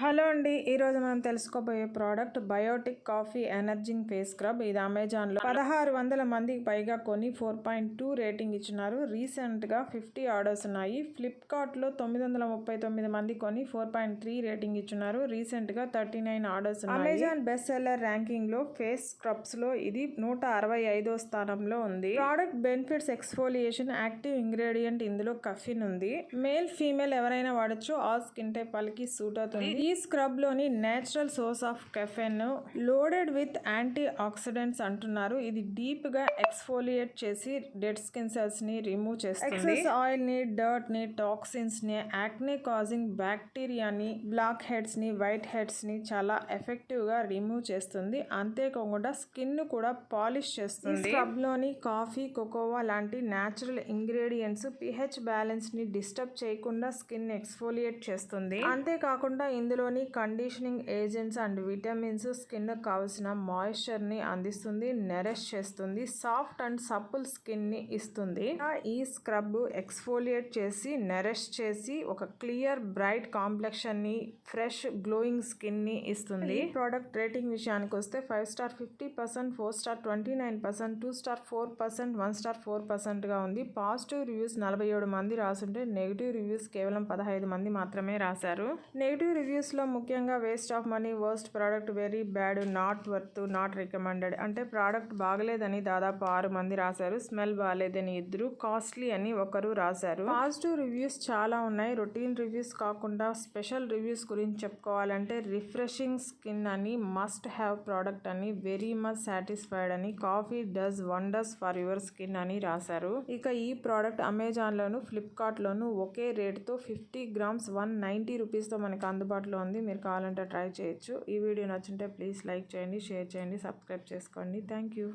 Hello అండి ఈరోజు మనం తెలుసుకోబోయే product Biotique coffee energizing face scrub. ఇది అమెజాన్లో పదహారు వందల మందికి పైగా కొని ఫోర్ పాయింట్ టూ రేటింగ్ ఇచ్చినారు. రీసెంట్గా ఫిఫ్టీ ఆర్డర్స్ ఉన్నాయి. ఫ్లిప్కార్ట్లో తొమ్మిది వందల ముప్పై తొమ్మిది మంది కొని ఫోర్ పాయింట్ త్రీ రేటింగ్ ఇచ్చినారు. రీసెంట్గా thirty nine orders Amazon best seller ర్యాంకింగ్లో face స్క్రబ్స్లో ఇది నూట అరవై ఐదో స్థానంలో ఉంది. Product benefits exfoliation active ingredient ఇందులో కఫిన్ ఉంది. మేల్ ఫీమేల్ ఎవరైనా వాడచ్చు. ఆల్ స్కిన్ టైప్ వాళ్ళకి సూట్ అవుతుంది. ఈ స్క్రబ్లోని natural source of caffeine loaded with antioxidants అంటున్నారు. ఇది డీప్గా ఎక్స్ఫోలియేట్ చేసి డెడ్ స్కిన్ సెల్స్ని రిమూవ్ చేస్తుంది. ఎక్సెస్ ఆయిల్ని డర్ట్ని టాక్సిన్స్ని యాక్నే కాజింగ్ బ్యాక్టీరియాని బ్లాక్ హెడ్స్ని వైట్ హెడ్స్ని చాలా ఎఫెక్టివ్గా రిమూవ్ చేస్తుంది. అంతేకాకుండా స్కిన్ను కూడా పాలిష్ చేస్తుంది. స్క్రబ్లోని కాఫీ కోకోవా లాంటి నేచురల్ ఇంగ్రీడియంట్స్ పిహెచ్ బ్యాలెన్స్ని డిస్టర్బ్ చేయకుండా స్కిన్ ఎక్స్ఫోలియేట్ చేస్తుంది. అంతేకాకుండా ఇందులోని conditioning agents and vitamins skin కావాల్సిన మాయిశ్చర్ని అందిస్తుంది నెరెష్ చేస్తుంది సాఫ్ట్ అండ్ సప్పుల్ స్కిన్ని ఇస్తుంది. ఈ స్క్రబ్ ఎక్స్ఫోలియేట్ చేసి నెరెష్ చేసి ఒక క్లియర్ బ్రైట్ కాంప్లెక్షన్ని ఫ్రెష్ గ్లోయింగ్ స్కిన్ని ఇస్తుంది ప్రోడక్ట్ రేటింగ్ విషయానికి వస్తే five star fifty percent four star twenty nine percent two star four percent one star four పర్సెంట్గా ఉంది. పాజిటివ్ రివ్యూస్ నలభై ఏడు మంది రాసుంటే నెగిటివ్ రివ్యూస్ కేవలం పదహైదు మంది మాత్రమే రాశారు. నెగిటివ్ రివ్యూస్ రివ్యూస్లో ముఖ్యంగా waste of money worst product very bad not worth not recommended. అంటే ప్రోడక్ట్ బాగలేదని దాదాపు ఆరు మంది రాశారు. స్మెల్ బాగాలేదని ఇద్దరు కాస్ట్లీ అని ఒకరు రాశారు. పాజిటివ్ రివ్యూస్ చాలా ఉన్నాయి. రొటీన్ రివ్యూస్ కాకుండా స్పెషల్ రివ్యూస్ గురించి చెప్పుకోవాలంటే రిఫ్రెషింగ్ స్కిన్ అని మస్ట్ హ్యావ్ ప్రోడక్ట్ అని వెరీ మచ్ సాటిస్ఫైడ్ అని coffee does wonders for your skin అని రాశారు. ఇక ఈ ప్రోడక్ట్ అమెజాన్లోను ఫ్లిప్కార్ట్లోను ఒకే రేట్తో ఫిఫ్టీ గ్రామ్స్ వన్ నైంటీ రూపీస్తో మనకు అందుబాటులో ఉంది మీరు కావాలంటే ట్రై చేయొచ్చు. ఈ వీడియో నచ్చుంటే ప్లీజ్ లైక్ చేయండి షేర్ చేయండి సబ్స్క్రైబ్ చేసుకోండి. Thank you